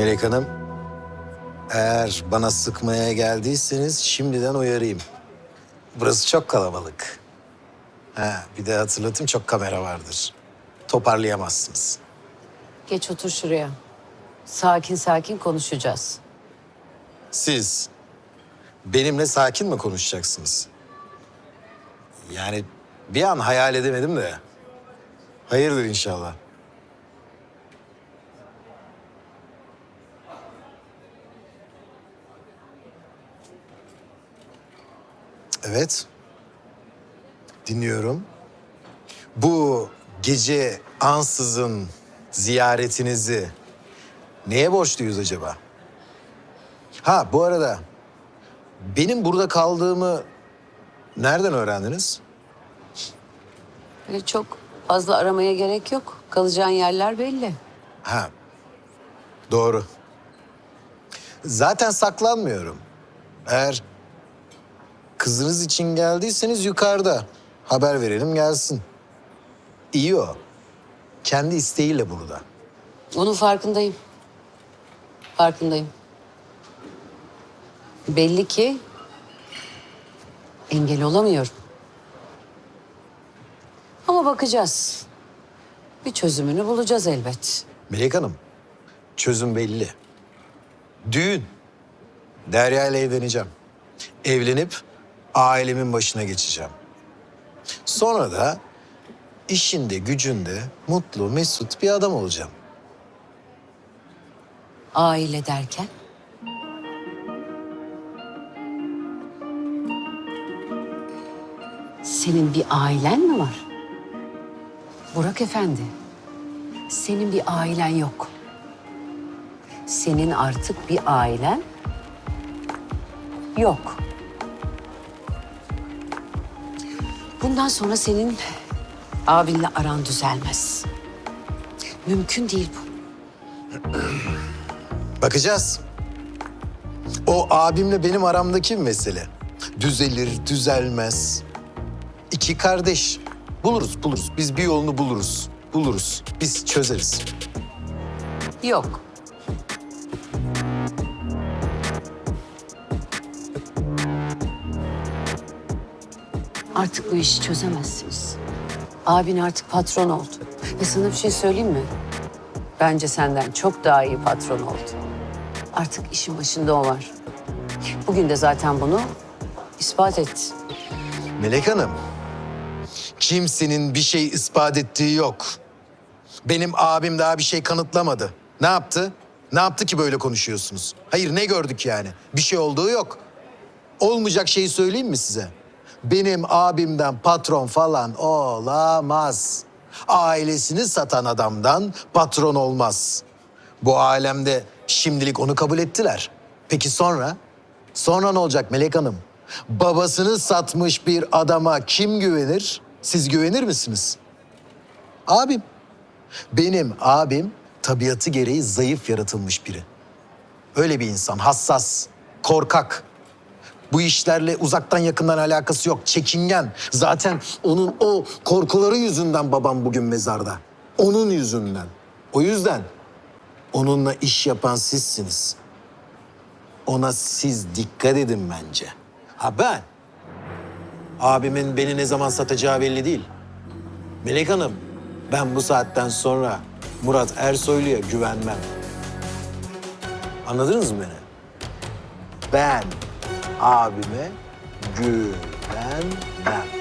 Melek Hanım, eğer bana sıkmaya geldiyseniz şimdiden uyarayım. Burası çok kalabalık. Ha, bir de hatırlatayım çok kamera vardır. Toparlayamazsınız. Geç otur şuraya. Sakin sakin konuşacağız. Siz benimle sakin mi konuşacaksınız? Yani bir an hayal edemedim de. Hayırdır inşallah. Evet. Dinliyorum. Bu gece ansızın ziyaretinizi neye borçluyuz acaba? Ha bu arada benim burada kaldığımı nereden öğrendiniz? Öyle çok fazla aramaya gerek yok. Kalacağın yerler belli. Ha doğru. Zaten saklanmıyorum. Eğer kızınız için geldiyseniz yukarıda. Haber verelim gelsin. İyi o. Kendi isteğiyle burada. Onun farkındayım. Farkındayım. Belli ki engel olamıyorum. Ama bakacağız. Bir çözümünü bulacağız elbet. Melek Hanım, çözüm belli. Düğün. Derya ile evleneceğim. Evlenip ailemin başına geçeceğim. Sonra da işinde, gücünde mutlu, mesut bir adam olacağım. Aile derken? Senin bir ailen mi var? Burak Efendi, senin bir ailen yok. Senin artık bir ailen yok. Bundan sonra senin abinle aran düzelmez. Mümkün değil bu. Bakacağız. O abimle benim aramdaki mesele. Düzelir, düzelmez. İki kardeş. Buluruz, buluruz. Biz bir yolunu buluruz. Buluruz. Biz çözeriz. Yok. Artık bu işi çözemezsiniz. Abin artık patron oldu. Ve sana bir şey söyleyeyim mi? Bence senden çok daha iyi patron oldu. Artık işin başında o var. Bugün de zaten bunu ispat etti. Melek Hanım, kimsenin bir şey ispat ettiği yok. Benim abim daha bir şey kanıtlamadı. Ne yaptı? Ne yaptı ki böyle konuşuyorsunuz? Hayır ne gördük yani? Bir şey olduğu yok. Olmayacak şeyi söyleyeyim mi size? Benim abimden patron falan olamaz. Ailesini satan adamdan patron olmaz. Bu alemde şimdilik onu kabul ettiler. Peki sonra? Sonra ne olacak Melek Hanım? Babasını satmış bir adama kim güvenir? Siz güvenir misiniz? Abim. Benim abim tabiatı gereği zayıf yaratılmış biri. Öyle bir insan, hassas, korkak. Bu işlerle uzaktan yakından alakası yok, çekingen. Zaten onun o korkuları yüzünden babam bugün mezarda. Onun yüzünden. O yüzden onunla iş yapan sizsiniz. Ona siz dikkat edin bence. Ha ben? Abimin beni ne zaman satacağı belli değil. Melek Hanım, ben bu saatten sonra Murat Ersoylu'ya güvenmem. Anladınız mı beni? Ben abime güvenmem.